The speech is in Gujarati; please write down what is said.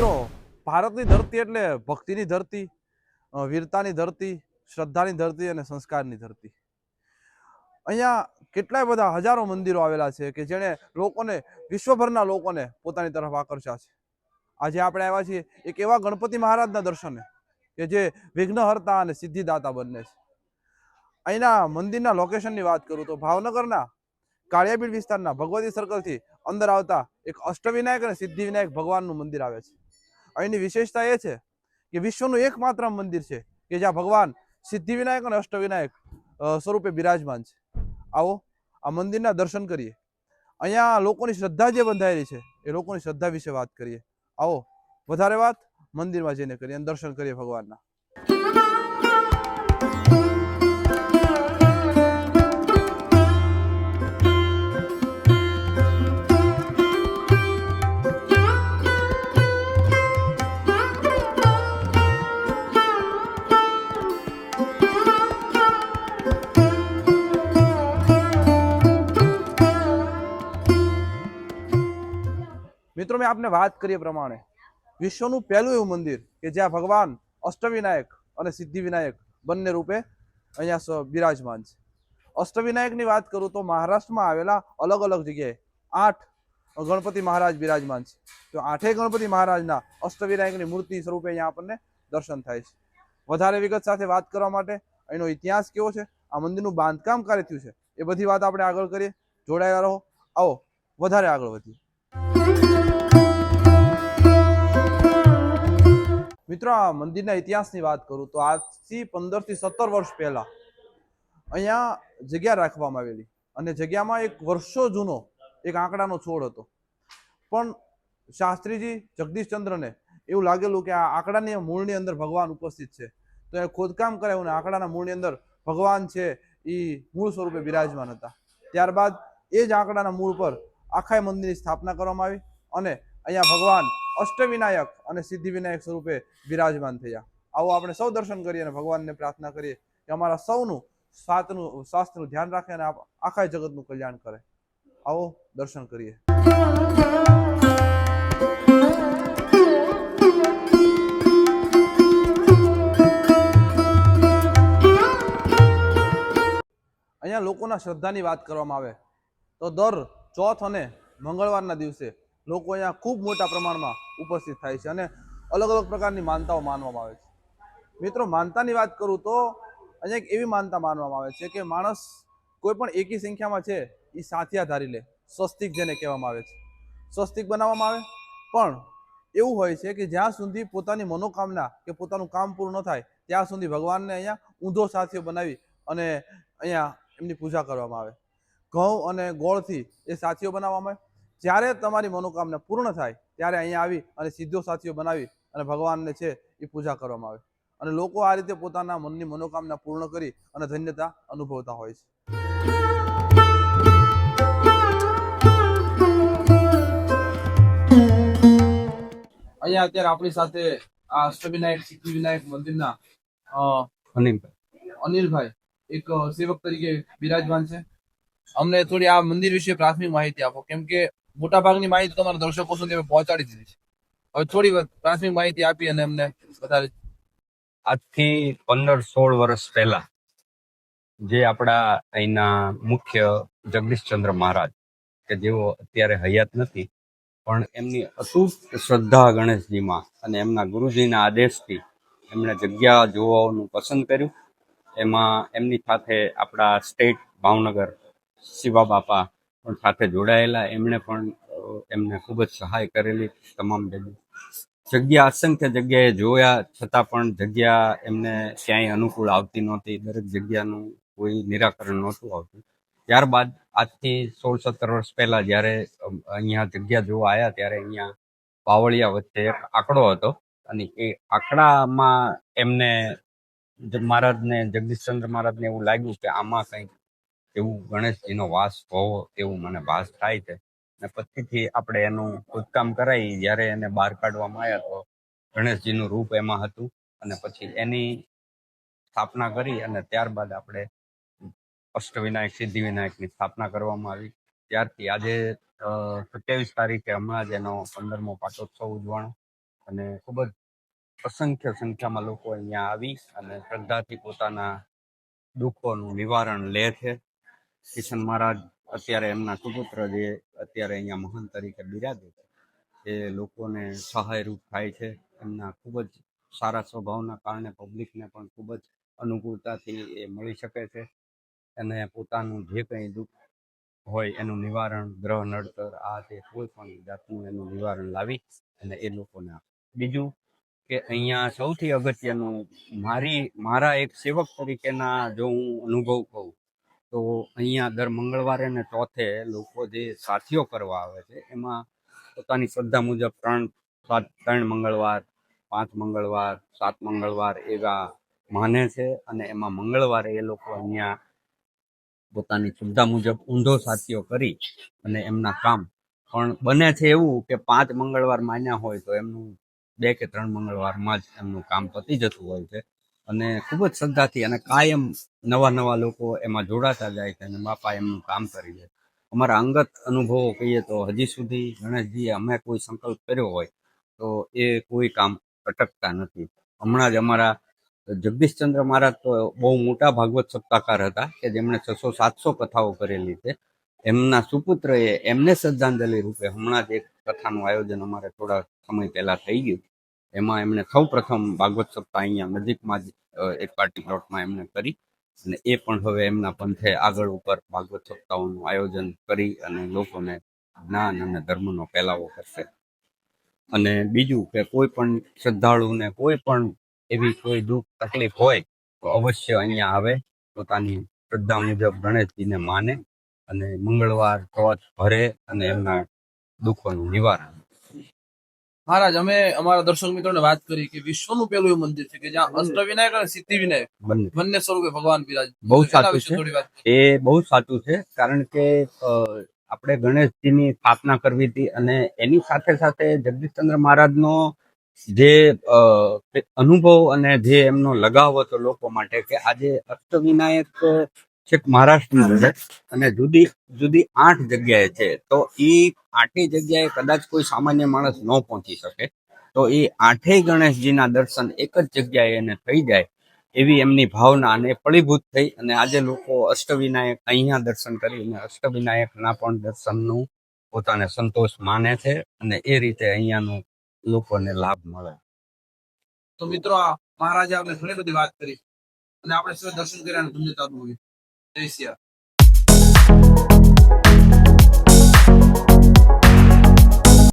મિત્રો, ભારતની ધરતી એટલે ભક્તિની ધરતી વીરતાની ધરતી, શ્રદ્ધાની ધરતી અને સંસ્કારની ધરતી. અહીંયા કેટલાય બધા હજારો મંદિરો આવેલા છે કે જેણે લોકોને, વિશ્વભરના લોકોને પોતાની તરફ આકર્ષ્યા છે. આજે આપણે આવ્યા છીએ એક એવા ગણપતિ મહારાજના દર્શને કે જે વિઘ્નહર્તા અને સિદ્ધિદાતા બંને છે. અહીંના મંદિરના લોકેશનની વાત કરું તો ભાવનગરના કાળિયાબીડ વિસ્તારના ભગવતી સર્કલથી અંદર આવતા એક અષ્ટવિનાયક અને સિદ્ધિવિનાયક ભગવાનનું મંદિર આવે છે. અહીંની વિશેષતા એ છે કે વિશ્વનું એકમાત્ર મંદિર છે કે જ્યાં ભગવાન સિદ્ધિવિનાયક અને અષ્ટવિનાયક સ્વરૂપે બિરાજમાન છે. આવો, આ મંદિરના દર્શન કરીએ. અહીંયા લોકોની શ્રદ્ધા જે બંધાયેલી છે એ લોકોની શ્રદ્ધા વિશે વાત કરીએ. આવો, વધારે વાત મંદિરમાં જઈને કરીએ દર્શન કરીએ ભગવાનના. મિત્રો, મેં આપને વાત કરી પ્રમાણે. વિશ્વનું પહેલું એવું મંદિર કે જ્યાં ભગવાન અષ્ટવિનાયક અને સિદ્ધિવિનાયક બંને રૂપે અહીંયા બિરાજમાન છે. અષ્ટવિનાયકની વાત કરું તો મહારાષ્ટ્રમાં આવેલા અલગ અલગ જગ્યાએ આઠ ગણપતિ મહારાજ બિરાજમાન છે. તો આઠેય ગણપતિ મહારાજના અષ્ટવિનાયકની મૂર્તિ સ્વરૂપે અહીંયા આપણને દર્શન થાય છે. વધારે વિગત સાથે વાત કરવા માટે એનો ઇતિહાસ કેવો છે, આ મંદિરનું બાંધકામ ક્યારે થયું છે, એ બધી વાત આપણે આગળ કરીએ. જોડાયેલા રહો. આવો, વધારે આગળ વધીએ. મિત્રો, આ મંદિરના ઇતિહાસની વાત કરું તો આજથી પંદરથી સત્તર વર્ષ પહેલાં અહીંયા જગ્યા રાખવામાં આવેલી અને જગ્યામાં એક વર્ષો જૂનો એક આંકડાનો છોડ હતો. પણ શાસ્ત્રીજી જગદીશચંદ્રને એવું લાગેલું કે આ આંકડાની મૂળની અંદર ભગવાન ઉપસ્થિત છે. તો એ ખોદકામ કરાયું અને આંકડાના મૂળની અંદર ભગવાન છે એ મૂળ સ્વરૂપે બિરાજમાન હતા. ત્યારબાદ એ જ આંકડાના મૂળ પર આખા મંદિરની સ્થાપના કરવામાં આવી અને અહીંયા ભગવાન અષ્ટવિનાયક અને સિદ્ધિવિનાયક સ્વરૂપે બિરાજમાન થયા. આવો આપણે સૌ દર્શન કરીએ અને ભગવાનને પ્રાર્થના કરીએ કે અમારા સૌનું સ્વાસ્થ્યનું સ્વાસ્થ્યનું ધ્યાન રાખે અને આખા જગતનું કલ્યાણ કરે. આવો દર્શન કરીએ. અહીંયા લોકોના શ્રદ્ધાની વાત કરવામાં આવે. તો દર ચોથ અને મંગળવારના દિવસે લોકો અહીંયા ખૂબ મોટા પ્રમાણમાં ઉપસ્થિત થાય છે અને અલગ અલગ પ્રકારની માનતાઓ માનવામાં આવે છે. મિત્રો, માનતાની વાત કરું તો અહીંયા એક એવી માનતા માનવામાં આવે છે કે માણસ કોઈ પણ એકી સંખ્યામાં છે એ સાથિયા ધારી લે, સ્વસ્તિક જેને કહેવામાં આવે છે. સ્વસ્તિક બનાવવામાં આવે? પણ એવું હોય છે કે જ્યાં સુધી પોતાની મનોકામના કે પોતાનું કામ પૂરું ન થાય, ત્યાં સુધી ભગવાનને અહીંયા ઊંધો સાથીઓ બનાવી અને અહીંયા એમની પૂજા કરવામાં આવે. ઘઉં અને ગોળથી એ સાથીઓ બનાવવામાં આવે. જ્યારે તમારી મનોકામના પૂર્ણ થાય ત્યારે અહીંયા આવી અને સીધો સાથીઓ બનાવી અને ભગવાનને છે એ પૂજા કરવામાં આવે. અને લોકો આ રીતે પોતાના મનની મનોકામના પૂર્ણ કરી અને ધન્યતા અનુભવતા હોય છે. અહીંયા અત્યારે આપણી સાથે આ અષ્ટવિનાયક સિદ્ધિ વિનાયક મંદિરના અનિલભાઈ. અનિલભાઈ એક સેવક તરીકે બિરાજમાન છે. અમને થોડી આ મંદિર વિશે પ્રાથમિક માહિતી આપો. કેમ કે મોટા ભાગની માહિતી તમારા દર્શકો સુધી અમે પહોંચાડી દીધી છે. હવે થોડી પ્રાથમિક માહિતી આપી અને અમને વધારે આજથી પંદર સોળ વર્ષ પહેલા જે આપણા અહીંના મુખ્ય જગદીશચંદ્ર મહારાજ, કે જેઓ અત્યારે હયાત નથી, પણ એમની અતૂટ શ્રદ્ધા ગણેશજીમાં અને એમના ગુરુજીના આદેશથી એમણે જગ્યા જોવાનું પસંદ કર્યું. એમાં એમની સાથે આપણા સ્ટેટ ભાવનગર શિવા બાપા પણ સાથે જોડાયેલા, એમણે પણ એમને ખૂબ જ સહાય કરેલી તમામ જગ્યાએ. જગ્યા અસંખ્ય જગ્યાએ જોયા, છતાં પણ જગ્યા એમને ક્યાંય અનુકૂળ આવતી નહોતી. દરેક જગ્યાનું કોઈ નિરાકરણ નહોતું આવતું. ત્યારબાદ આજથી સોળ સત્તર વર્ષ પહેલા જ્યારે અહીંયા જગ્યા જોવા આવ્યા, ત્યારે અહીંયા પાવળિયા વચ્ચે એક આંકડો હતો અને એ આંકડામાં એમને મહારાજને જગદીશચંદ્ર મહારાજને એવું લાગ્યું કે આમાં કંઈક એવું ગણેશજીનો વાસ હોવો એવું મને ભાસ થાય છે. અને પછીથી આપણે એનું ખોદકામ કરાવી જ્યારે એને બહાર કાઢવામાં આવ્યા તો ગણેશજીનું રૂપ એમાં હતું અને પછી એની સ્થાપના કરી અને ત્યારબાદ આપણે અષ્ટવિનાયક સિદ્ધિવિનાયકની સ્થાપના કરવામાં આવી. ત્યારથી આજે સત્યાવીસ તારીખે હમણાં જ એનો પંદરમો પાટોત્સવ ઉજવાણો અને ખૂબ જ અસંખ્ય સંખ્યામાં લોકો અહીંયા આવી અને શ્રદ્ધાથી પોતાના દુઃખોનું નિવારણ લે છે. કિશન મહારાજ અત્યારે એમના સુપુત્ર જે અત્યારે અહીંયા મહાન તરીકે બિરાજે છે, એ લોકોને સહાયરૂપ થાય છે. એમના ખૂબ જ સારા સ્વભાવના કારણે પબ્લિકને પણ ખૂબ જ અનુકૂળતાથી એ મળી શકે છે. અને પોતાનું જે કંઈ દુઃખ હોય એનું નિવારણ, ગ્રહ, નડતર, આ તે કોઈ પણ જાતનું એનું નિવારણ લાવી અને એ લોકોને બીજું કે અહીંયા સૌથી અગત્યનું મારી, મારા એક સેવક તરીકેના જો હું અનુભવ કહું તો અહીંયા દર મંગળવારે અને ચોથે લોકો જે સાથીઓ કરવા આવે છે, એમાં પોતાની શ્રદ્ધા મુજબ ત્રણ, સાત, ત્રણ મંગળવાર, પાંચ મંગળવાર, સાત મંગળવાર એવા માને છે અને એમાં મંગળવારે એ લોકો અહીંયા પોતાની શ્રદ્ધા મુજબ ઊંધો સાથીઓ કરી અને એમના કામ. પણ બને છે એવું કે પાંચ મંગળવાર માન્યા હોય તો એમનું બે કે ત્રણ મંગળવારમાં જ એમનું કામ પતી જતું હોય છે. અને ખૂબ જ શ્રદ્ધાથી અને કાયમ નવા નવા લોકો એમાં જોડાતા જાય છે અને બાપા એમનું કામ કરી દે અમારા અંગત અનુભવો કહીએ તો હજી સુધી ગણેશજીએ અમે કોઈ સંકલ્પ કર્યો હોય તો એ કોઈ કામ અટકતા નથી. હમણાં જ અમારા જગદીશચંદ્ર મહારાજ તો બહુ મોટા ભાગવત સપ્તાહકાર હતા કે જેમણે છસો સાતસો કથાઓ કરેલી છે. એમના સુપુત્રએ એમને શ્રદ્ધાંજલિ રૂપે હમણાં જ એક કથાનું આયોજન અમારે થોડા સમય પહેલાં થઈ ગયું. એમાં એમણે સૌ પ્રથમ ભાગવત સપ્તાહ અહીંયા નજીકમાં જ એક પાર્ટી પ્લોટમાં એમણે કરી અને એ પણ હવે એમના પંથે આગળ ઉપર ભાગવત સપ્તાહોનું આયોજન કરી અને લોકોને જ્ઞાન અને ધર્મનો ફેલાવો કરશે. અને બીજું કે કોઈ પણ શ્રદ્ધાળુને કોઈ પણ એવી કોઈ દુઃખ તકલીફ હોય તો અવશ્ય અહીંયા આવે, પોતાની શ્રદ્ધા મુજબ ગણેશજીને માને અને મંગળવાર કવચ ભરે અને એમના દુઃખોનું નિવારણ મહારાજ અમે અમારા દર્શક મિત્રોને વાત કરી કે વિશ્વનું પેલું એવું મંદિર છે કે જ્યાં અષ્ટવિનાયક અને સિદ્ધિવિનાયક બંને બંને સ્વરૂપે ભગવાન બિરાજ. બહુ સાચું છે. એ બહુ સાચું છે કારણ કે આપણે ગણેશજીની સ્થાપના કરવી હતી અને એની સાથે સાથે જગદીશચંદ્ર મહારાજનો જે અનુભવ અને જે એમનો લગાવ હતો લોકો માટે કે આજે અષ્ટવિનાયક છેક મહારાષ્ટ્રની છે અને જુદી જુદી આઠ જગ્યાએ છે, તો એ આઠેય જગ્યાએ કદાચ કોઈ સામાન્ય માણસ ન પહોંચી શકે. તો એ આઠેય ગણેશજીના દર્શન એક જ જગ્યાએ એને થઈ જાય એવી એમની ભાવના અને ફળીભૂત થઈ અને આજે લોકો અષ્ટવિનાયક અહીંયા દર્શન કરીને અષ્ટવિનાયકના પણ દર્શનનું પોતાને સંતોષ માને છે અને એ રીતે અહીંયાનું લોકોને લાભ મળે. તો મિત્રો આ મહારાજે આપણે ઘણી બધી વાત કરી અને આપણે દર્શન કર્યા અને અનુભવી જય સિયા